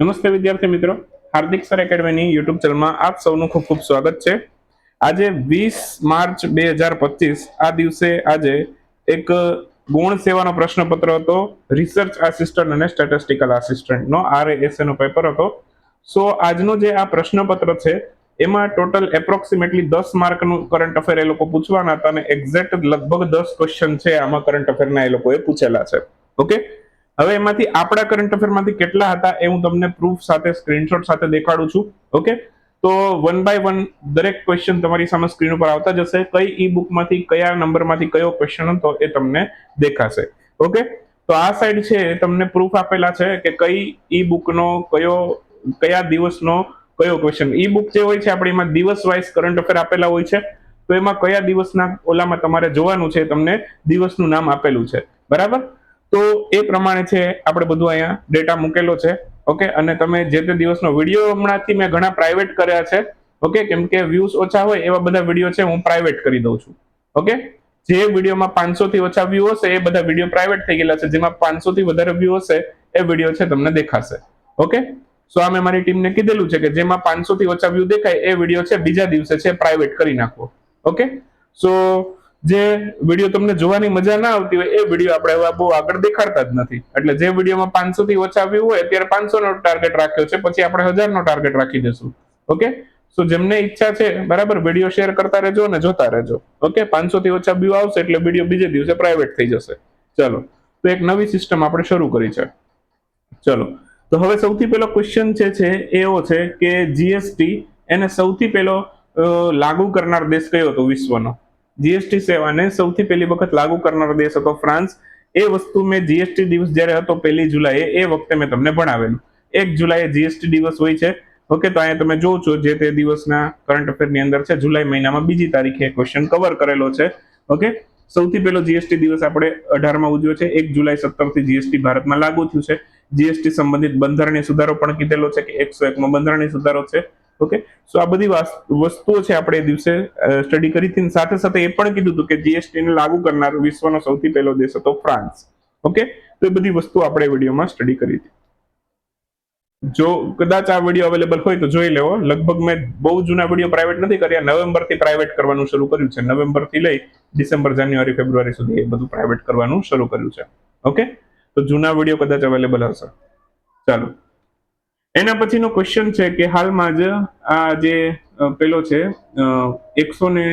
નમસ્તે વિદ્યાર્થી મિત્રો. હાર્દિક સર એકેડમીની યુટ્યુબ ચેનલમાં આપ સૌનું ખૂબ ખૂબ સ્વાગત છે. આજે વીસ માર્ચ બે હજાર પચીસ, આ દિવસે આજે એક ગુણ સેવાનો પ્રશ્નપત્ર હતો, રિસર્ચ આસિસ્ટન્ટ અને સ્ટેટિસ્ટિકલ આસિસ્ટન્ટનો આરએએસએ નો પેપર હતો. સો, આજનો જે આ પ્રશ્નપત્ર છે, એમાં ટોટલ એપ્રોક્સિમેટલી દસ માર્કનું કરંટ અફેર એ લોકો પૂછવાના હતા અને એક્ઝેક્ટ લગભગ દસ ક્વેશ્ચન છે આમાં કરંટ અફેરના એ લોકોએ પૂછેલા છે. ઓકે? હવે એમાંથી આપણા કરંટ અફેરમાંથી કેટલા હતા એ હું તમને પ્રૂફ સાથે સ્ક્રીનશોટ સાથે દેખાડું છું ઓકે તો વન બાય વન દરેક ક્વેશ્ચન તમારી સામે સ્ક્રીન ઉપર આવતા જશે. કઈ ઈ બુકમાંથી કયા નંબરમાંથી કયો ક્વેશ્ચન હતો એ તમને દેખાશે ઓકે તો આ સાઈડ છે તમને પ્રૂફ આપેલા છે કે કઈ ઈ બુકનો કયો, કયા દિવસનો કયો ક્વેશ્ચન ઈ બુક જે હોય છે, આપણે એમાં દિવસ વાઇઝ કરંટ અફેર આપેલા હોય છે. તો એમાં કયા દિવસના ઓલામાં તમારે જોવાનું છે, તમને દિવસનું નામ આપેલું છે. બરાબર? તો એ પ્રમાણે છે આપણે બધું અહીંયા ડેટા મૂકેલો છે. ઓકે અને તમે જે તે દિવસનો વીડિયો હમણાંથી મેં ઘણા પ્રાઇવેટ કર્યા છે. ઓકે કેમ કે વ્યૂઝ ઓછા હોય એવા બધા વીડિયો છે હું પ્રાઇવેટ કરી દઉં છું. ઓકે જે વિડીયોમાં પાંચસો થી ઓછા વ્યૂ હશે એ બધા વીડિયો પ્રાઇવેટ થઈ ગયેલા છે. જેમાં પાંચસો થી વધારે વ્યૂ હશે એ વીડિયો છે તમને દેખાશે. ઓકે સો આ મેં મારી ટીમને કીધેલું છે કે જેમાં પાંચસો થી ઓછા વ્યૂ દેખાય એ વીડિયો છે બીજા દિવસે છે પ્રાઇવેટ કરી નાખવો. ઓકે સો જે વીડિયો તમને જોવાની મજા ના આવતી હોય, એ વીડિયો આપણે હવે બહુ આગળ દેખાડતા જ નથી. એટલે જે વિડીયોમાં પાંચસો થી ઓછા વ્યૂ હોય, અત્યારે પાંચસો નો ટાર્ગેટ રાખ્યો છે, પછી આપણે હજાર નો ટાર્ગેટ રાખી દઈશું. ઓકે સો જેમને ઈચ્છા છે, બરાબર વીડિયો શેર કરતા રહેજો અને જોતા રહેજો. ઓકે પાંચસો થી ઓછા વ્યૂ આવશે એટલે વીડિયો બીજે દિવસે પ્રાઇવેટ થઈ જશે. ચલો. તો એક નવી સિસ્ટમ આપણે શરૂ કરી છે. ચલો. તો હવે સૌથી પહેલો ક્વેશ્ચન છે છે, એવો છે કે જીએસટી એને સૌથી પહેલો લાગુ કરનાર દેશ કયો હતો વિશ્વનો? જીએસટી સેવાને સૌથી પહેલી વખત લાગુ કરનાર દેશ હતો ફ્રાન્સ. એ વસ્તુ મેં જીએસટી દિવસ જ્યારે હતો પહેલી જુલાઈએ, એ વખતે મેં તમને ભણાવેલું. એક જુલાઈએ જીએસટી દિવસ હોય છે. ઓકે તો અહીંયા તમે જોવો છો જે તે દિવસના કરંટ અફેરની અંદર છે. જુલાઈ મહિનામાં બીજી તારીખે ક્વેશ્ચન કવર કરેલો છે. ઓકે સૌથી પહેલો જીએસટી દિવસ આપણે અઢારમાં ઉજવ્યો છે. એક જુલાઈ સત્તરથી જીએસટી ભારતમાં લાગુ થયું છે. જીએસટી સંબંધિત બંધારણીય સુધારો પણ કીધેલો છે કે એકસો એકમાં બંધારણીય સુધારો છે. ઓકે સો આ બધી વસ્તુઓ છે આપણે એ દિવસે સ્ટડી કરી હતી. સાથે સાથે એ પણ કીધું હતું કે જીએસટી ને લાગુ કરનાર વિશ્વનો સૌથી પહેલો દેશ હતો ફ્રાન્સ. ઓકે તો એ બધી વસ્તુ આપણે વિડીયોમાં સ્ટડી કરી હતી. જો કદાચ આ વીડિયો અવેલેબલ હોય તો જોઈ લેવો. લગભગ મેં બહુ જૂના વીડિયો પ્રાઇવેટ નથી કર્યા. નવેમ્બરથી પ્રાઇવેટ કરવાનું શરૂ કર્યું છે. નવેમ્બરથી લઈ ડિસેમ્બર, જાન્યુઆરી, ફેબ્રુઆરી સુધી એ બધું પ્રાઇવેટ કરવાનું શરૂ કર્યું છે. ઓકે તો જૂના વીડિયો કદાચ અવેલેબલ હશે. ચાલો. એના પછીનો ક્વેશ્ચન છે કે હાલમાં જ આ જે પેલો છે એકસો ને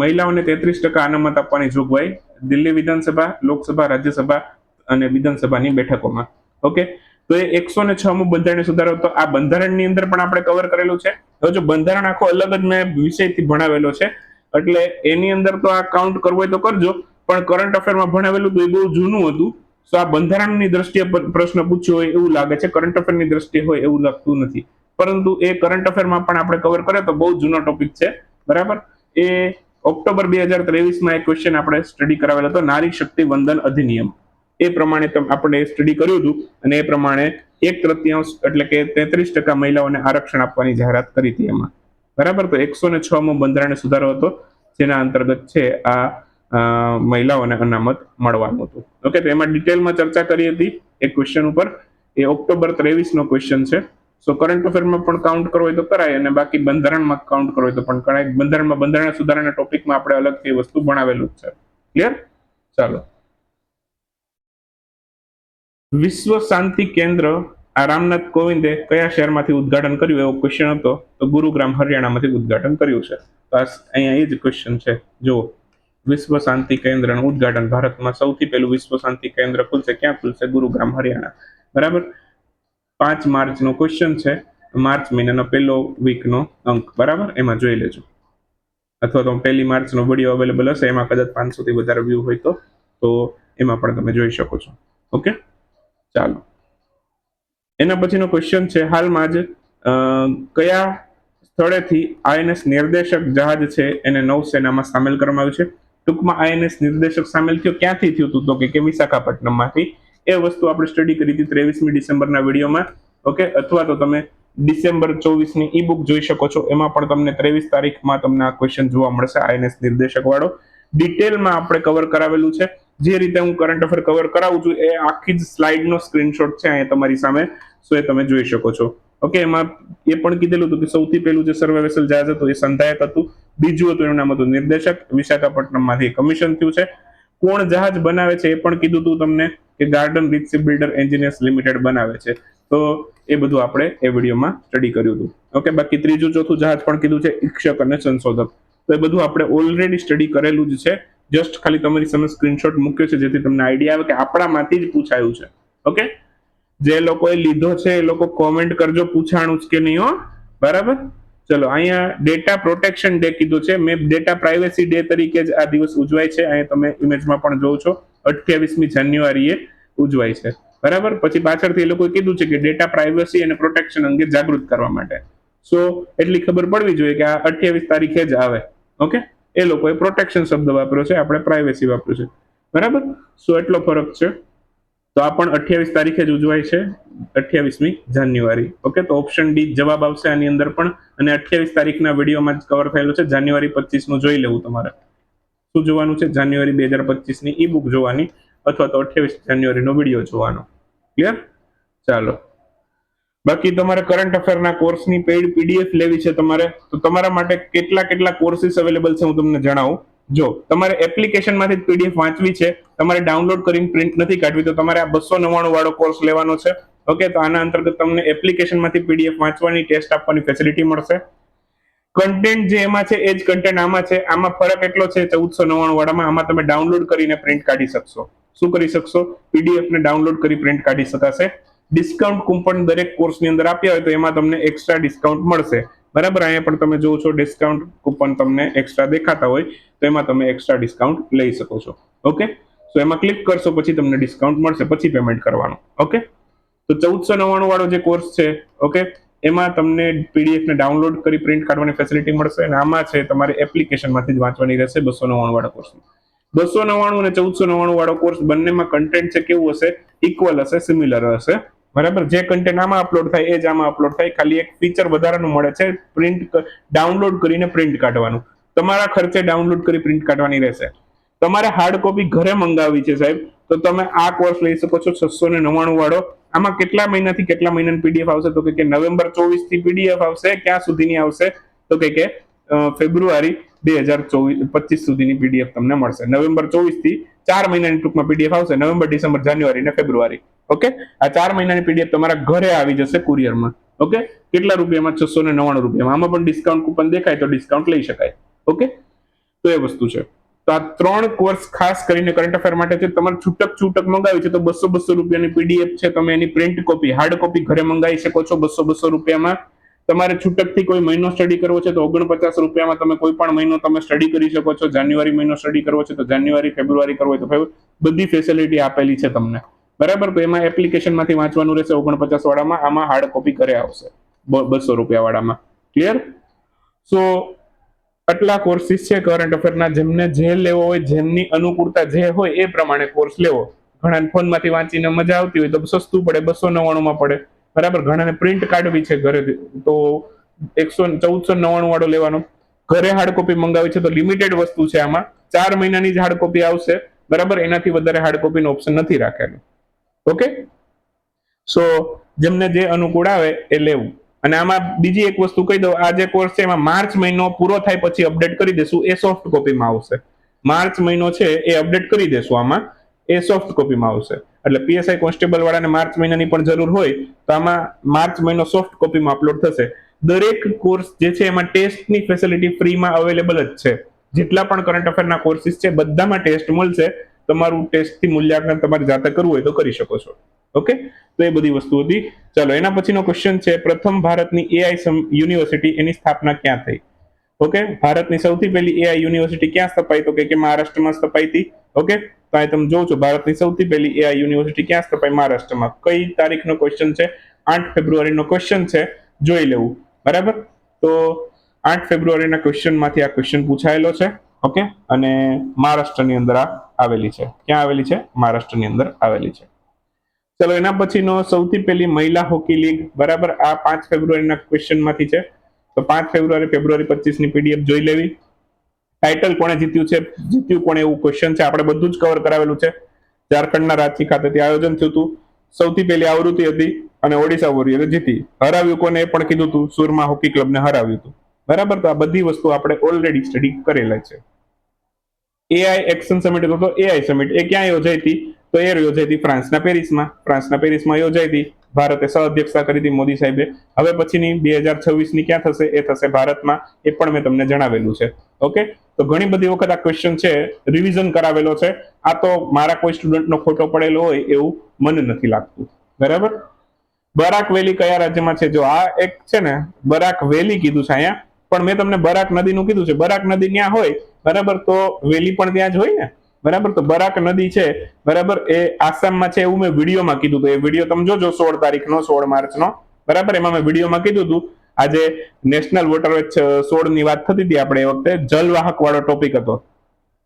મહિલાઓને તેત્રીસ ટકા અનામત આપવાની જોગવાઈ દિલ્હી વિધાનસભા, લોકસભા, રાજ્યસભા અને વિધાનસભાની બેઠકોમાં. ઓકે? તો એ એકસો ને છ મુ બંધારણીય સુધારો તો આ બંધારણની અંદર પણ આપણે કવર કરેલું છે. હવે જો બંધારણ આખો અલગ જ મેં વિષયથી ભણાવેલો છે, એટલે એની અંદર તો આ કાઉન્ટ કરવું હોય તો કરજો, પણ કરંટ અફેરમાં ભણાવેલું તો એ બહુ જૂનું હતું. તો આ બંધારણની દ્રષ્ટિએ પ્રશ્ન પૂછ્યો હોય એવું લાગે છે. કરંટ અફેરની દ્રષ્ટિએ હોય એવું લાગતું નથી. પરંતુ એ કરંટ અફેરમાં પણ આપણે કવર કરે તો બહુ જૂનો ટોપિક છે. બરાબર? એ ઓક્ટોબર બે હજાર ત્રેવીસમાં એક ક્વેશ્ચન આપણે સ્ટડી કરાવેલો હતો, નારી શક્તિ વંદન અધિનિયમ. એ પ્રમાણે આપણે સ્ટડી કર્યું હતું અને એ પ્રમાણે એક તૃતીયાંશ એટલે કે તેત્રીસ ટકા મહિલાઓને આરક્ષણ આપવાની જાહેરાત કરી હતી એમાં. બરાબર? તો એકસો ને છ માં બંધારણીય સુધારો હતો, જેના અંતર્ગત છે આ મહિલાઓને અનામત મળવાનું હતું. ઓકે તો એમાં ડિટેલમાં ચર્ચા કરી હતી એક ક્વેશ્ચન ઉપર. એ ઓક્ટોબર ત્રેવીસ નો ક્વેશ્ચન છે. સો કરંટ અફેરમાં પણ કાઉન્ટ કરવો હોય તો કરાય અને બાકી બંધારણમાં કાઉન્ટ કરવો હોય તો પણ કરાય. બંધારણમાં બંધારણ સુધારાના ટોપિકમાં આપણે અલગથી વસ્તુ ભણાવેલું જ છે. ક્લિયર ચાલો. વિશ્વ શાંતિ કેન્દ્ર આ રામનાથ કોવિંદે કયા શહેરમાંથી ઉદ્ઘાટન કર્યું એવો ક્વેશ્ચન હતો? તો ગુરુગ્રામ હરિયાણામાંથી ઉદઘાટન કર્યું છે. આ અહીંયા એ જ ક્વેશ્ચન છે. જુઓ. વિશ્વ શાંતિ કેન્દ્રનું ઉદ્ઘાટન. ભારતમાં સૌથી પહેલું વિશ્વ શાંતિ કેન્દ્ર ખુલશે ક્યાં ખુલશે ગુરુગ્રામ, હરિયાણા. બરાબર? પાંચ માર્ચનો ક્વેશ્ચન છે. માર્ચ મહિનાનો પહેલો વીકનો અંક. બરાબર? એમાં જોઈ લેજો. અથવા તો પહેલી માર્ચનો વીડિયો અવેલેબલ હશે. એમાં કદાચ પાંચસો થી વધારે વ્યૂ હોય તો. તો એમાં પણ તમે જોઈ શકો છો. ઓકે ચાલો. એના પછીનો ક્વેશ્ચન છે. હાલમાં જ કયા સ્થળેથી આઈએનએસ નિર્દેશક જહાજ છે? એને નૌસેનામાં સામેલ કરવામાં આવ્યું છે. ટૂંકમાં આઈએનએસ નિર્દેશક સામેલ થયો. ક્યાંથી થયું હતું તો કે વિશાખાપટ્ટનમમાંથી? એ વસ્તુ આપણે સ્ટડી કરી હતી ત્રેવીસમી ડિસેમ્બરના વિડીયોમાં. ઓકે અથવા તો તમે ડિસેમ્બર ચોવીસની ઈ બુક જોઈ શકો છો. એમાં પણ તમને ત્રેવીસ તારીખમાં તમને આ ક્વેશ્ચન જોવા મળશે આઈએનએસ નિર્દેશક વાળો ડિટેલમાં આપણે કવર કરાવેલું છે. જે રીતે હું કરંટ અફેર કવર કરાવું છું, એ આખી જ સ્લાઇડનો સ્ક્રીનશોટ છે અહીંયા તમારી સામે. સો એ તમે જોઈ શકો છો. ઓકે એમાં એ પણ કીધેલું હતું કે સૌથી પહેલું જે સર્વે વેસલ જહાજ હતું, એ સંધાયક હતું. બીજું હતું એનું નામ હતું નિર્દેશક. વિશાખાપટ્ટનમમાંથી કમિશન થયું છે. કોણ જહાજ બનાવે છે એ પણ કીધું હતું તમને કે garden reach builder engineers limited બનાવે છે. તો એ બધું આપણે એ વિડીયોમાં સ્ટડી કર્યું હતું. ઓકે બાકી ત્રીજું ચોથું જહાજ પણ કીધું છે, ઈક્ષક અને સંશોધક. તો એ બધું આપણે ઓલરેડી સ્ટડી કરેલું જ છે. જસ્ટ ખાલી તમારી સામે સ્ક્રીનશોટ મૂક્યો છે, જેથી તમને આઈડિયા આવે કે આપણામાંથી જ પૂછાયું છે. ઓકે જે લોકોએ લીધો છે, એ લોકો કોમેન્ટ કરજો, પૂછાણું જ કે નહીં હો. બરાબર? ચલો, અહીંયા ડેટા પ્રોટેક્શન ડે કીધું છે. મેં ડેટા પ્રાઇવેસી ડે તરીકે જ આ દિવસ ઉજવાય છે. અહીંયા તમે ઇમેજમાં પણ જોવો છો. અઠ્યાવીસમી જાન્યુઆરીએ ઉજવાય છે. બરાબર? પછી પાછળથી એ લોકોએ કીધું છે કે ડેટા પ્રાઇવસી અને પ્રોટેક્શન અંગે જાગૃત કરવા માટે. સો એટલી ખબર પડવી જોઈએ કે આ અઠ્યાવીસ તારીખે જ આવે. ઓકે એ લોકોએ પ્રોટેક્શન શબ્દ વાપર્યો છે. આપણે પ્રાઇવેસી વાપર્યું છે. બરાબર? સો એટલો ફરક છે. તો આ પણ અઠ્યાવીસ તારીખે જ ઉજવાય છે. અઠ્યાવીસમી જાન્યુઆરી. ઓકે તો ઓપ્શન ડી જવાબ આવશે આની અંદર પણ. અને અઠ્યાવીસ તારીખના વિડીયોમાં જ કવર થયેલું છે. જાન્યુઆરી પચીસનું જોઈ લેવું તમારે. શું જોવાનું છે? જાન્યુઆરી બે હજાર પચીસની ઈ બુક જોવાની અથવા તો અઠ્યાવીસ જાન્યુઆરીનો વીડિયો જોવાનો. ક્લિયર ચાલો. બાકી તમારે કરંટ અફેરના કોર્સની પેઇડ પીડીએફ લેવી છે તમારે. તો તમારા માટે કેટલા કેટલા કોર્સીસ અવેલેબલ છે હું તમને જણાવું. જો, તમારે એપ્લિકેશનમાંથી પીડીએફ વાંચવી છે, તમારે ડાઉનલોડ કરીને પ્રિન્ટ નથી કાઢવી, તો તમારે આ બસો નવ્વાણું વાળો કોર્સ લેવાનો છે. ઓકે તો આના અંતર્ગત તમને એપ્લિકેશનમાંથી પીડીએફ વાંચવાની ટેસ્ટ આપવાની ફેસિલિટી મળશે. કન્ટેન્ટ જે એમાં છે, એ જ કન્ટેન્ટ આમાં છે. આમાં ફરક એટલો છે, ચૌદસો નવ્વાણું વાળામાં આમાં તમે ડાઉનલોડ કરીને પ્રિન્ટ કાઢી શકશો. શું કરી શકશો? પીડીએફ ને ડાઉનલોડ કરી પ્રિન્ટ કાઢી શકાશે. ડિસ્કાઉન્ટ કૂપન દરેક કોર્સની અંદર આપ્યા હોય તો એમાં તમને એક્સ્ટ્રા ડિસ્કાઉન્ટ મળશે. બરાબર, અહીંયા પણ તમે જોવો છો ડિસ્કાઉન્ટ કૂપન તમને એક્સ્ટ્રા દેખાતા હોય, તો એમાં તમે એક્સ્ટ્રા ડિસ્કાઉન્ટ લઈ શકો છો. ઓકે સો એમાં ક્લિક કરશો પછી તમને ડિસ્કાઉન્ટ મળશે, પછી પેમેન્ટ કરવાનું. ઓકે તો ચૌદસો નવ્વાણું વાળો જે કોર્સ છે ઓકે એમાં તમને પીડીએફ ને ડાઉનલોડ કરી પ્રિન્ટ કાઢવાની ફેસિલિટી મળશે અને આમાં છે તમારે એપ્લિકેશનમાંથી જ વાંચવાની રહેશે બસો નવ્વાણું વાળા કોર્સમાં બસો નવ્વાણું અને ચૌદસો નવ્વાણું વાળો કોર્સ બંનેમાં કન્ટેન્ટ છે, કેવું હશે? ઇક્વલ હશે સિમિલર હશે. બરાબર? જે કન્ટેન્ટ આમાં અપલોડ થાય, એ જ આમાં અપલોડ થાય. ખાલી એક ફીચર વધારાનું મળે છે પ્રિન્ટ ડાઉનલોડ કરીને પ્રિન્ટ કાઢવાનું. તમારા ખર્ચે ડાઉનલોડ કરી પ્રિન્ટ કાઢવાની રહેશે. તમારે હાર્ડ કોપી ઘરે મંગાવી છે, સાહેબ. તો તમે આ કોર્સ લઈ શકો છો, છસો ને નવ્વાણું વાળો. આમાં કેટલા મહિનાથી કેટલા મહિનાની પીડીએફ આવશે? તો કે નવેમ્બર ચોવીસથી પીડીએફ આવશે, ક્યાં સુધીની આવશે? તો કે ફેબ્રુઆરી બે હજાર ચોવીસ, પચીસ સુધીની પીડીએફ તમને મળશે. નવેમ્બર ચોવીસથી ચાર મહિનાની ટૂંકમાં પીડીએફ આવશે, નવેમ્બર, ડિસેમ્બર, જાન્યુઆરી ને ફેબ્રુઆરી. ઓકે? આ ચાર મહિનાની પીડીએફ તમારા ઘરે આવી જશે કુરિયરમાં. ઓકે? કેટલા રૂપિયામાં? છસો ને નવ્વાણું રૂપિયામાં. આમાં પણ ડિસ્કાઉન્ટ કૂપન દેખાય તો ડિસ્કાઉન્ટ લઈ શકાય. ઓકે? તો એ વસ્તુ છે. તો આ ત્રણ કોર્સ ખાસ કરીને કરંટ અફેર માટે છે, તમારે છૂટક છૂટક મંગાવી છે, તો બસો બસો રૂપિયાની પીડીએફ છે, તમે એની પ્રિન્ટ કોપી હાર્ડ કોપી ઘરે મંગાવી શકો છો બસો બસો રૂપિયામાં. તમારે છૂટકથી કોઈ મહિનો સ્ટડી કરવો છે તો ઓગણપચાસ રૂપિયામાં તમે કોઈ પણ મહિનો તમે સ્ટડી કરી શકો છો. જાન્યુઆરી મહિનો સ્ટડી કરવો છે તો જાન્યુઆરી, ફેબ્રુઆરી કરવો હોય તો બધી ફેસિલિટી આપેલી છે તમને. બરાબર? તો એમાં એપ્લિકેશનમાંથી વાંચવાનું રહેશે ઓગણપચાસ વાળામાં, આમાં હાર્ડ કોપી કરે આવશે. બસો રૂપિયા વાળામાં. ક્લિયર સો આટલા કોર્સિસ છે કરંટ અફેરના જેમને જે લેવો હોય, જેમની અનુકૂળતા જે હોય એ પ્રમાણે કોર્સ લેવો. ઘણા ફોનમાંથી વાંચીને મજા આવતી હોય તો સસ્તું પડે, બસો નવ્વાણુંમાં પડે. બરાબર, ઘણાને પ્રિન્ટ કાઢવી છે ઘરે તો એકસો ચૌદસો નવ્વાણું વાળો લેવાનો. ઘરે હાર્ડ કોપી મંગાવી છે તો લિમિટેડ વસ્તુ છે આમાં. ચાર મહિનાની જ હાર્ડ કોપી આવશે. બરાબર, એનાથી વધારે હાર્ડ કોપીનો ઓપ્શન નથી રાખેલો. ઓકે? સો જેમને જે અનુકૂળ આવે એ લેવું. અને આમાં બીજી એક વસ્તુ કહી દઉં. આ જે કોર્સ છે એમાં માર્ચ મહિનો પૂરો થાય પછી અપડેટ કરી દેશું. એ સોફ્ટ કોપીમાં આવશે. માર્ચ મહિનો છે એ અપડેટ કરી દેશું આમાં. એ સોફ્ટ કોપીમાં આવશે. એટલે પીએસઆઈ કોન્સ્ટેબલ વાળાને માર્ચ મહિનાની પણ જરૂર હોય, તો આમાં માર્ચ મહિનો સોફ્ટ કોપીમાં અપલોડ થશે. દરેક કોર્સ જે છે એમાં ટેસ્ટની ફેસિલિટી ફ્રીમાં અવેલેબલ જ છે. જેટલા પણ કરંટ અફેરના કોર્સિસ છે, બધામાં ટેસ્ટ મળશે. તમારું ટેસ્ટથી મૂલ્યાંકન તમારે જાતે કરવું હોય તો કરી શકો છો. ઓકે તો એ બધી વસ્તુ હતી. ચાલો, એના પછીનો ક્વેશ્ચન છે, પ્રથમ ભારતની એઆઈ યુનિવર્સિટી એની સ્થાપના ક્યાં થઈ? ઓકે ભારતની સૌથી પહેલી એઆઈ યુનિવર્સિટી ક્યાં સ્થપાઈ તો કે મહારાષ્ટ્રમાં સ્થપાઈ હતી? ઓકે તો અહીં તમે જોવો છો, ભારતની સૌથી પહેલી એઆઈ યુનિવર્સિટી ક્યાં સ્થપાઈ? મહારાષ્ટ્રમાં. કઈ તારીખનો ક્વેશ્ચન છે? આઠ ફેબ્રુઆરીનો ક્વેશ્ચન છે? જોઈ લેવું. બરાબર? તો આઠ ફેબ્રુઆરીના ક્વેશ્ચનમાંથી આ ક્વેશ્ચન પૂછાયેલો છે, ઓકે? અને મહારાષ્ટ્રની અંદર આ આવેલી છે. ક્યાં આવેલી છે? મહારાષ્ટ્રની અંદર આવેલી છે. ચલો, એના પછીનો સૌથી પહેલી મહિલા હોકી લીગ, બરાબર? આ પાંચ ફેબ્રુઆરીના ક્વેશ્ચનમાંથી છે. તો પાંચ ફેબ્રુઆરી ફેબ્રુઆરી પચીસની પીડીએફ જોઈ લેવી. ટાઇટલ કોણે જીત્યું છે? જીત્યું કોણે એવું ક્વેશ્ચન છે? આપણે બધું જ કવર કરાવેલું છે. ઝારખંડના રાંચી ખાતેથી આયોજન થયું હતું. સૌથી પહેલી આવૃત્તિ હતી અને ઓડિશા વોરિયરે જીતી. હરાવ્યું કોને પણ કીધું હતું. સુરમા હોકી ક્લબને હરાવ્યું હતું. બરાબર? તો આ બધી વસ્તુ આપણે ઓલરેડી સ્ટડી કરેલા છે. એઆઈ એક્શન સમિટ હતો એઆઈ સમિટ એ ક્યાં યોજાઈ હતી? તો એ યોજાઈ હતી ફ્રાન્સના પેરિસમાં. ફ્રાન્સના પેરિસમાં યોજાઈ હતી. ભારતે સહઅધ્યક્ષતા કરી હતી મોદી સાહેબે. હવે પછીની બે હજાર છવ્વીસની ક્યાં થશે? એ થશે ભારતમાં. એ પણ મેં તમને જણાવેલું છે. ઓકે? તો ઘણી બધી વખત આ ક્વેશ્ચન છે રિવિઝન કરાવેલો છે. આ તો મારા કોઈ સ્ટુડન્ટનો ખોટો પડેલો હોય એવું મને નથી લાગતું. બરાબર? બરાક વેલી કયા રાજ્યમાં છે? જો આ એક છે ને, બરાક વેલી કીધું છે અહીંયા. પણ મેં તમને બરાક નદીનું કીધું છે. બરાક નદી ત્યાં હોય. બરાબર? તો વેલી પણ ત્યાં જ હોય ને? બરાબર? તો બરાક નદી છે, બરાબર? એ આસામમાં છે એવું મેં વિડીયોમાં કીધું હતું. એ વીડિયો તમે જોજો સોળ તારીખનો, સોળ માર્ચનો. બરાબર? એમાં મેં વિડીયોમાં કીધું હતું, આજે નેશનલ વોટરવે સોળની વાત થતી હતી આપણે એ વખતે. જલવાહક વાળો ટોપિક હતો.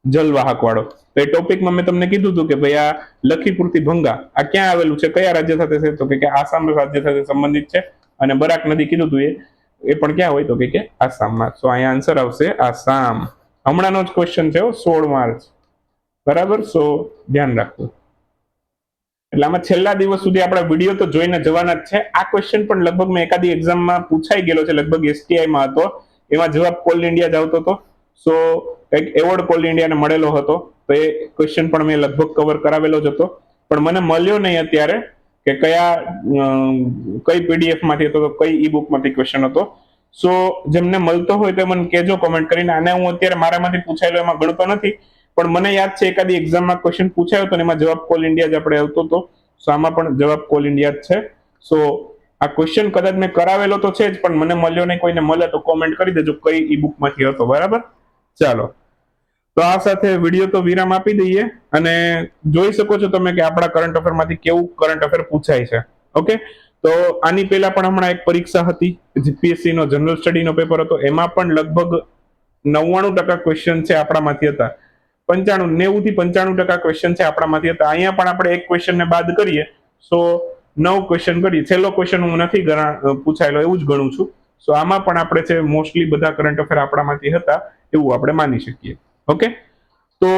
જલવાહક વાળો તો એ ટોપિકમાં મેં તમને કીધું હતું કે ભાઈ આ લખીપુરથી ભંગા, આ ક્યાં આવેલું છે? કયા રાજ્ય સાથે છે? તો કે આસામ રાજ્ય સાથે સંબંધિત છે. અને બરાક નદી કીધું હતું એ એ પણ ક્યાં હોય? તો કે આસામમાં. સો અહીંયા આન્સર આવશે આસામ. હમણાંનો જ ક્વેશ્ચન છે સોળ માર્ચ. બરાબર? સો ધ્યાન રાખવું. એટલે આમાં છેલ્લા દિવસ સુધી આપણા વીડિયો તો જોઈને જવાના જ છે. આ ક્વેશ્ચન પણ લગભગ મેં એકાદી એક્ઝામમાં પૂછાઈ ગયેલો છે. લગભગ એસટીઆઈમાં હતો. એમાં જવાબ કોલ ઇન્ડિયા જ આવતો હતો. સો કંઈક એવોર્ડ કોલ ઇન્ડિયાને મળેલો હતો. તો એ ક્વેશ્ચન પણ મેં લગભગ કવર કરાવેલો જ હતો. પણ મને મળ્યો નહીં અત્યારે કે કયા કઈ પીડીએફમાંથી હતો તો કઈ ઈ બુકમાંથી ક્વેશ્ચન હતો. સો જેમને મળતો હોય તો મને કહેજો કોમેન્ટ કરીને. આને હું અત્યારે મારામાંથી પૂછાયેલો એમાં ગણતો નથી. પણ મને યાદ છે એકાદી એક્ઝામમાં ક્વેશ્ચન પૂછાયો હતો એમાં જવાબ કોલ ઇન્ડિયા જ આપણે આવતો હતો. સો આમાં પણ જવાબ કોલ ઇન્ડિયા જ છે. સો આ ક્વેશ્ચન કદાચ મેં કરાવેલો તો છે જ, પણ મને મળ્યો નહીં, કોઈને મળે તો કોમેન્ટ કરી દેજો, કઈ ઈ બુકમાંથી હતો, બરાબર? ચાલો. તો આ સાથે વીડિયો તો વિરામ આપી દઈએ અને જોઈ શકો છો તમે કે આપણા કરંટ અફેરમાંથી કેવું કરંટ અફેર પૂછાય છે. ઓકે તો આની પહેલા પણ હમણાં એક પરીક્ષા હતી જીપીએસસી નો જનરલ સ્ટડીનો પેપર હતો. એમાં પણ લગભગ નવ્વાણું ટકા ક્વેશ્ચન છે આપણામાંથી હતા. પંચાણું, નેવું થી પંચાણું ટકા ક્વેશ્ચન છે આપણામાંથી. હતા અહીંયા પણ આપણે એક ક્વેશ્ચન ને બાદ કરીએ. સો નવ ક્વેશ્ચન કરીએ. છેલ્લો ક્વેશ્ચન હું નથી પૂછાયેલો, એવું જ ગણું છું. સો આમાં પણ આપણે છે મોસ્ટલી બધા કરંટ અફેર આપણામાંથી હતા, એવું આપણે માની શકીએ. ઓકે તો,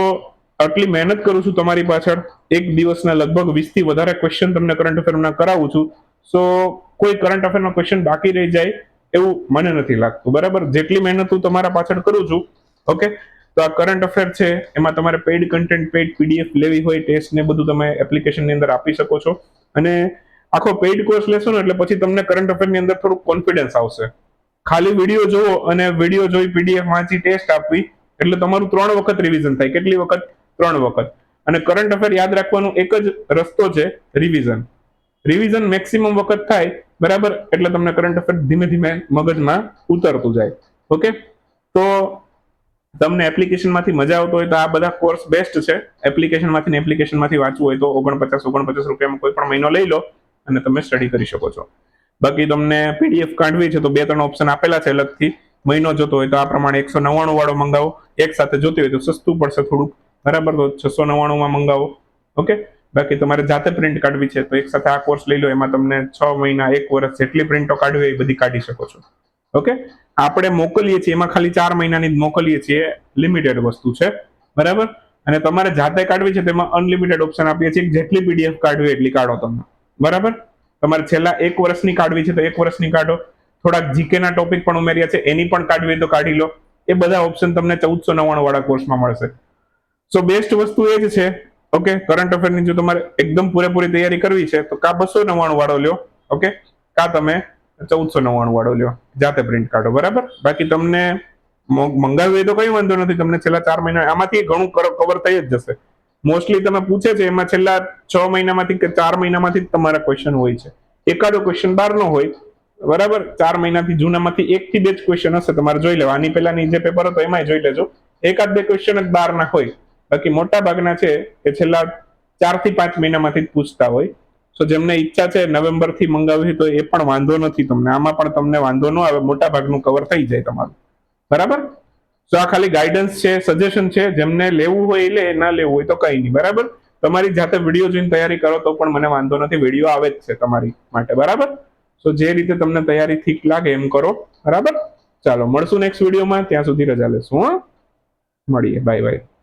આટલી મહેનત કરું છું તમારી પાછળ. એક દિવસના લગભગ વીસથી વધારે ક્વેશ્ચન તમને કરંટ અફેરના કરાવું છું. સો કોઈ કરંટ અફેરનો ક્વેશ્ચન બાકી રહી જાય, એવું મને નથી લાગતું. બરાબર? જેટલી મહેનત હું તમારા પાછળ કરું છું. ઓકે તો આ કરંટ અફેર છે, એમાં તમારે પેઇડ કન્ટેન્ટ પેઇડ પીડીએફ લેવી હોય ટેસ્ટ ને બધું તમે એપ્લિકેશનની અંદર આપી શકો છો. અને આખો પેઇડ કોર્સ લેશો ને એટલે પછી તમને કરંટ અફેરની અંદર થોડુંક કોન્ફિડન્સ આવશે. ખાલી વીડિયો જોવો અને વીડિયો જોઈ પીડીએફ વાંચી ટેસ્ટ આપવી, એટલે તમારું ત્રણ વખત રિવિઝન થાય. કેટલી વખત? ત્રણ વખત. અને કરંટ અફેર યાદ રાખવાનો એક જ રસ્તો છે રિવિઝન રિવિઝન મેક્સિમમ વખત થાય, બરાબર? એટલે તમને કરંટ અફેર ધીમે ધીમે મગજમાં ઉતરતું જાય. ઓકે તો તમને એપ્લિકેશનમાંથી મજા આવતો હોય તો આ બધા કોર્સ બેસ્ટ છે. એપ્લિકેશનમાંથી એપ્લિકેશનમાંથી વાંચવું હોય તો ઓગણપચાસ ઓગણપચાસ રૂપિયામાં કોઈ પણ મહિનો લઈ લો અને તમે સ્ટડી કરી શકો છો. બાકી તમને પીડીએફ કાઢવી છે તો બે, ત્રણ ઓપ્શન આપેલા છે અલગથી. મહિનો જોતો હોય તો આ પ્રમાણે એકસો નવ્વાણું વાળો મંગાવો. એક સાથે જોતી હોય તો સસ્તું પડશે થોડુંક. બરાબર તો છસો નવ્વાણુંમાં મંગાવો. ઓકે? બાકી તમારે જાતે પ્રિન્ટ કાઢવી છે તો એક સાથે આ કોર્સ લઈ લો. એમાં તમને છ મહિના, એક વર્ષ જેટલી પ્રિન્ટો કાઢવી એ બધી કાઢી શકો છો. ઓકે આપણે મોકલીએ છીએ, એમાં ખાલી ચાર મહિનાની મોકલીએ છીએ લિમિટેડ વસ્તુ છે. બરાબર? અને તમારે જાતે કાઢવી છે, તેમાં અનલિમિટેડ ઓપ્શન આપીએ છીએ, જેટલી પીડીએફ કાઢવી એટલી કાઢો તમે. બરાબર? તમારે છેલ્લા એક વર્ષની કાઢવી છે, તો એક વર્ષની કાઢો. થોડાક જીકેના ટોપિક પણ ઉમેર્યા છે, એની પણ કાઢવી તો કાઢી લો. એ બધા ઓપ્શન તમને ચૌદસો નવ્વાણું વાળા કોર્સમાં મળશે. સો બેસ્ટ વસ્તુ એ જ છે ઓકે કરંટ અફેરની જો તમારે એકદમ પૂરેપૂરી તૈયારી કરવી છે, તો કા બસો નવ્વાણું વાળો લ્યો ઓકે કા તમે ચૌદસો નવ્વાણું વાળો લ્યો, જાતે પ્રિન્ટ કાઢો, બરાબર? બાકી તમને મંગાવ્યું મંગાવી હોય તો કઈ વાંધો નથી, તમને છેલ્લા ચાર મહિના, આમાંથી ઘણું કવર થઈ જ જશે. મોસ્ટલી તમે પૂછે છે, એમાં છેલ્લા છ મહિનામાંથી કે ચાર મહિનામાંથી જ તમારા ક્વેશ્ચન હોય છે. એકાદો ક્વેશ્ચન બહારનો હોય, બરાબર? ચાર મહિનાથી જૂનામાંથી એક થી બે જ ક્વેશ્ચન હશે, તમારે જોઈ લેવા. આની પહેલાની જે પેપર હતો, એમાંય જોઈ લેજો. એકાદ બે ક્વેશ્ચન જ બહારના હોય. બાકી મોટા ભાગના છે, એ છેલ્લા ચારથી પાંચ મહિનામાંથી જ પૂછતા હોય. સો જેમને ઈચ્છા છે નવેમ્બરથી મંગાવવી તો એ પણ વાંધો નથી તમને. આમાં પણ તમને વાંધો ન આવે મોટા ભાગનું કવર થઈ જાય તમારું. બરાબર? સો આ ખાલી ગાઈડન્સ છે સજેશન છે. જેમને લેવું હોય એ લે ના લેવું હોય તો કઈ નહીં. બરાબર? તમારી જાતે વીડિયો જોઈને તૈયારી કરો તો પણ મને વાંધો નથી. વીડિયો આવે જ છે તમારી માટે. બરાબર? સો જે રીતે તમને તૈયારી ઠીક લાગે એમ કરો. બરાબર? ચાલો, મળશું નેક્સ્ટ વિડીયોમાં. ત્યાં સુધી રજા લેશું, હા. મળીએ. Bye bye